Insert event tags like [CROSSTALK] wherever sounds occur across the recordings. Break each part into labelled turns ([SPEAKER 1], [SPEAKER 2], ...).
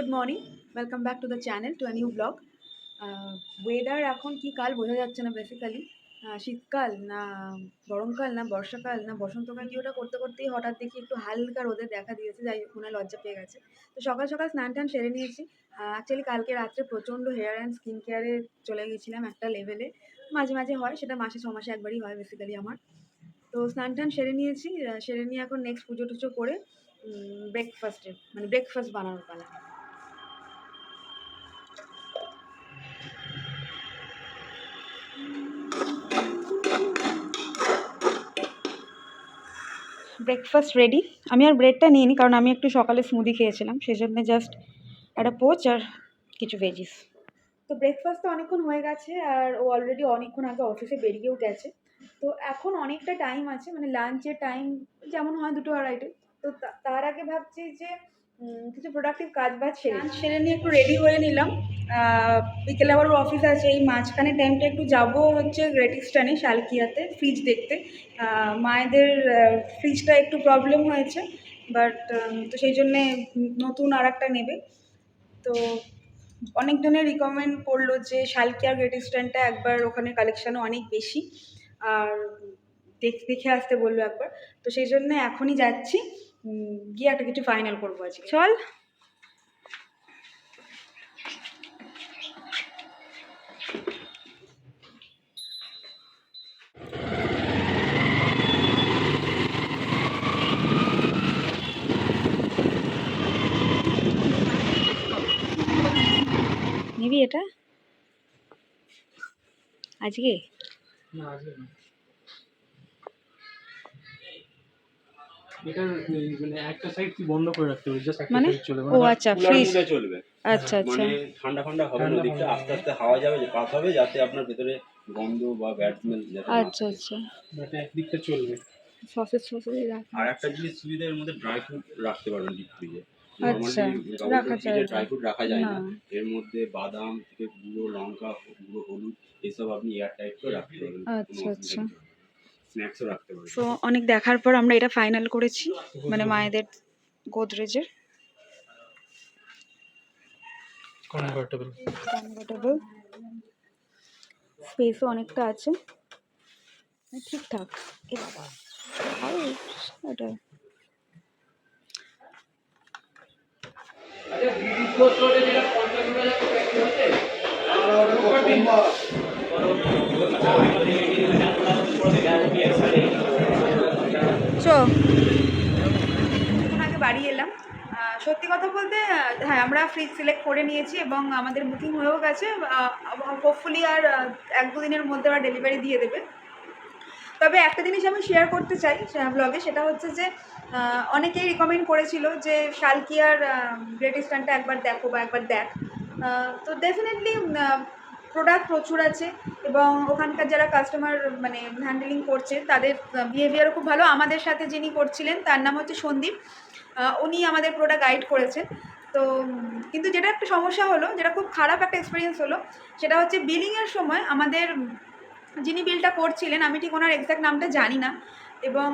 [SPEAKER 1] Good morning welcome back to the channel to new blog weather এখন কি কাল বোঝা যাচ্ছে না বেসিক্যালি শীতকাল না গরমকাল না বর্ষাকাল না বসন্তকাল কি ওটা করতে করতেই হঠাৎ দেখি একটু হালকা রোদে দেখা দিয়েছে, যাই হোক হয় লজ্জা পেয়ে গেছে। তো সকাল সকাল স্নান টান সেরে নিয়েছি। অ্যাকচুয়ালি কালকে রাত্রে প্রচণ্ড হেয়ার অ্যান্ড স্কিন কেয়ারে চলে গেছিলাম একটা লেভেলে মাঝে মাঝে হয়, সেটা মাসে, ছ মাসে একবারই হয় বেসিক্যালি আমার। তো স্নান টান সেরে নিয়েছি সেরে নিয়ে এখন নেক্সট পুজো টুজো করে ব্রেকফাস্টের মানে ব্রেকফাস্ট বানানোর পালা। ব্রেকফাস্ট রেডি আমি আর ব্রেডটা নিইনি কারণ আমি একটু সকালে স্মুদি খেয়েছিলাম সেই জন্য জাস্ট একটা পোচ আর কিছু ভেজিস তো ব্রেকফাস্ট তো অনেকক্ষণ হয়ে গেছে আর ও অলরেডি অনেকক্ষণ আগে অফিসে বেরিয়েও গেছে। তো এখন অনেকটা টাইম আছে মানে লাঞ্চের টাইম যেমন হয় দুটো আড়াইটে তো, তার আগে ভাবছি যে কিছু প্রোডাক্টিভ কাজ বাজ সেরে। সেরে নিয়ে একটু রেডি হয়ে নিলাম। বিকেলে আবার অফিস আছে এই মাঝখানে টাইমটা একটু যাব হচ্ছে গ্রেটিক্সটানে শালকিয়াতে ফ্রিজ দেখতে। মায়েদের ফ্রিজটা একটু প্রবলেম হয়েছে বাট তো সেই জন্যে নতুন আর একটা নেবে। তো অনেকজনের রিকমেন্ড করল যে শালকিয়া গ্রেট ইস্টার্নটা একবার ওখানে কালেকশানও অনেক বেশি। আর দেখ আসতে বলল একবার। তো সেই জন্য এখনই যাচ্ছি। গিয়ে একটা কিছু ফাইনাল করব আজকে। চল। নিবি এটা? আজকে?
[SPEAKER 2] না আজকে না। মানে একটা সাইড তুই বন্ধ করে রাখতে হবে জাস্ট
[SPEAKER 1] মানে? ও
[SPEAKER 2] মানে
[SPEAKER 1] আচ্ছা ফ্রিজ
[SPEAKER 3] চলবে।
[SPEAKER 1] আচ্ছা আচ্ছা।
[SPEAKER 3] মানে ঠান্ডা ঠান্ডা হবে না আস্তে আস্তে হাওয়া যাবে যে পাস হবে যাতে আপনার ভেতরে গন্ধ বা ব্যাড স্মেল যাতে
[SPEAKER 1] আচ্ছা আচ্ছা।
[SPEAKER 2] বাট একদিকটা চলবে।
[SPEAKER 1] সসেজ ফসেজ রাখ।
[SPEAKER 3] আর একটা জিনিস সুবিধা এর মধ্যে ড্রাই ফ্রুট রাখতে পারবেন ডিপ ফ্রিজে
[SPEAKER 1] আচ্ছা, রাখা যায়
[SPEAKER 3] ড্রাই ফ্রুট রাখা যায় না।
[SPEAKER 1] না।
[SPEAKER 3] এর মধ্যে বাদাম থেকে গুঁড়ো লঙ্কা গুঁড়ো হলুদ এসব আপনি এয়ার টাইট করে রাখতে পারবেন।
[SPEAKER 1] আচ্ছা, আচ্ছা। তো অনেক দেখার পর আমরা এটা ফাইনাল করেছি মানে মায়েদের গোদরেজের।
[SPEAKER 2] কনভার্টেবল
[SPEAKER 1] কনভার্টেবল স্পেসও অনেকটা আছে। মানে ঠিকঠাক। এটা। চো। আগে বাড়ি এলাম। সত্যি কথা বলতে হ্যাঁ আমরা ফ্রিজ সিলেক্ট করে নিয়েছি এবং আমাদের বুকিং হয়েও গেছে। হোপফুলি আর এক দুদিনের মধ্যে ওরা ডেলিভারি দিয়ে দেবে। তবে একটা জিনিস আমি শেয়ার করতে চাই ব্লগে সেটা হচ্ছে যে অনেকেই রিকমেন্ড করেছিল যে, শালকিয়ার গ্রেট ইস্টার্নটা একবার দেখো বা একবার দেখ। তো ডেফিনেটলি প্রোডাক্ট প্রচুর আছে এবং ওখানকার যারা কাস্টমার মানে হ্যান্ডেলিং করছে, তাদের বিহেভিয়ারও খুব ভালো। আমাদের সাথে যিনি করছিলেন, তার নাম হচ্ছে সন্দীপ। উনি আমাদের প্রোডাক্ট গাইড করেছেন। তো, কিন্তু যেটা একটা সমস্যা হলো, যেটা খুব খারাপ একটা এক্সপিরিয়েন্স হলো, সেটা হচ্ছে বিলিংয়ের সময় আমাদের, যিনি বিলটা করছিলেন, আমি ঠিক ওনার এক্স্যাক্ট নামটা জানি না এবং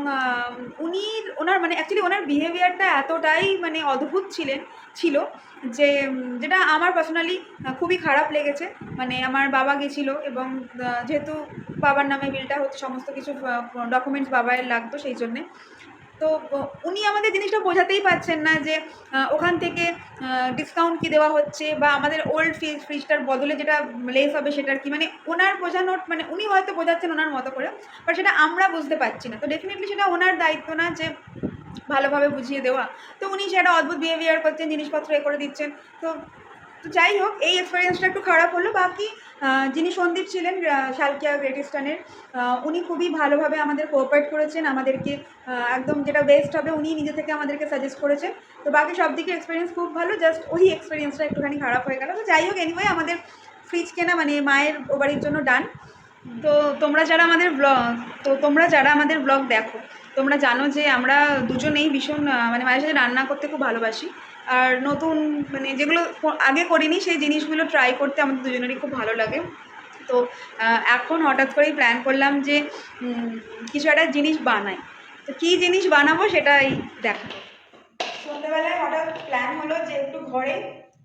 [SPEAKER 1] উনি, ওনার মানে অ্যাকচুয়ালি ওনার বিহেভিয়ারটা এতটাই মানে অদ্ভুত ছিলেন, ছিল যে, যেটা আমার পার্সোনালি খুবই খারাপ লেগেছে। মানে আমার বাবা গেছিল এবং যেহেতু বাবার নামে বিলটা হচ্ছে, সমস্ত কিছু ডকুমেন্টস বাবায়ের লাগতো সেই জন্যে। তো উনি আমাদের জিনিসটা বোঝাতেই পারছেন না যে ওখান থেকে ডিসকাউন্ট কি দেওয়া হচ্ছে বা আমাদের ওল্ড ফ্রিজ ফ্রিজটার বদলে যেটা লেস হবে সেটার কি মানে ওনার বোঝানোর মানে উনি হয়তো বোঝাচ্ছেন ওনার মতো করে বাট সেটা আমরা বুঝতে পারছি না। তো ডেফিনেটলি সেটা ওনার দায়িত্ব না যে ভালোভাবে বুঝিয়ে দেওয়া। তো উনি সেটা অদ্ভুত বিহেভিয়ার করছেন, জিনিসপত্র এ করে দিচ্ছেন। তো তো যাই হোক, এই এক্সপিরিয়েন্সটা একটু খারাপ হলো। বাকি যিনি সন্দীপ ছিলেন শালকিয়া গ্রেট ইস্টার্নের উনি খুবই ভালোভাবে আমাদের কোঅপারেট করেছেন, আমাদেরকে একদম যেটা বেস্ট হবে উনি নিজে থেকে আমাদেরকে সাজেস্ট করেছেন। তো বাকি সব দিকে এক্সপিরিয়েন্স খুব ভালো জাস্ট ওই এক্সপিরিয়েন্সটা একটুখানি খারাপ হয়ে গেল। তো যাই হোক এনিওয়ে আমাদের ফ্রিজ কেনা মানে মায়ের ও বাড়ির জন্য ডান তো তোমরা যারা আমাদের ব্লগ তো তোমরা যারা আমাদের ব্লগ দেখো, তোমরা জানো যে আমরা দুজনেই ভীষণ মানে মায়ের সাথে রান্না করতে খুব ভালোবাসি। আর নতুন মানে যেগুলো আগে করিনি সেই জিনিসগুলো ট্রাই করতে আমাদের দুজনেরই খুব ভালো লাগে। তো এখন হঠাৎ করেই প্ল্যান করলাম যে কিছু একটা জিনিস বানাই। তো কী জিনিস বানাবো সেটাই দেখা সন্ধ্যেবেলায় হঠাৎ প্ল্যান হলো যে একটু ঘরে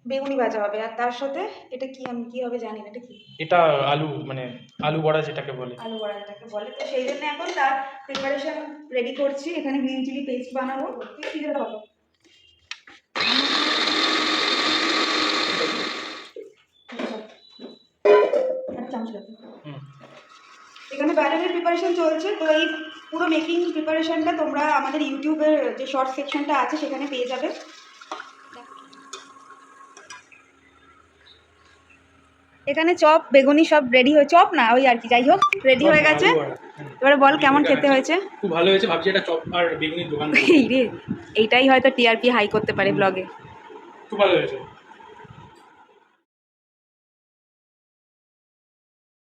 [SPEAKER 1] বেগুনি ভাজা হবে আর তার সাথে এটা কি আমি কি হবে জানি না এটা কি?
[SPEAKER 2] এটা আলু মানে আলু বড়া যেটাকে বলে।
[SPEAKER 1] আলু বড়া যেটাকে বলে। তো সেই জন্য এখন তার প্রিপারেশন রেডি করছি। এখানে গ্রিন চিলি পেস্ট বানাবো। ভালো
[SPEAKER 2] হুম
[SPEAKER 1] এখানে ব্যাটারির প্রিপারেশন চলছে, তো এই পুরো মেকিং প্রিপারেশনটা তোমরা আমাদের ইউটিউবের যে শর্ট সেকশনটা আছে, সেখানে পেয়ে যাবে। এখানে চপ বেগুনি সব রেডি হয়ে চপ না ওই আর কি যাই হোক রেডি হয়ে গেছে। এবারে বল কেমন খেতে হয়েছে?
[SPEAKER 2] খুব ভালো হয়েছে ভাবছি এটা চপ আর বেগুনির দোকান [LAUGHS]
[SPEAKER 1] এই রে এইটাই হয়তো টিআরপি হাই করতে পারে ব্লগে
[SPEAKER 2] খুব ভালো হয়েছে।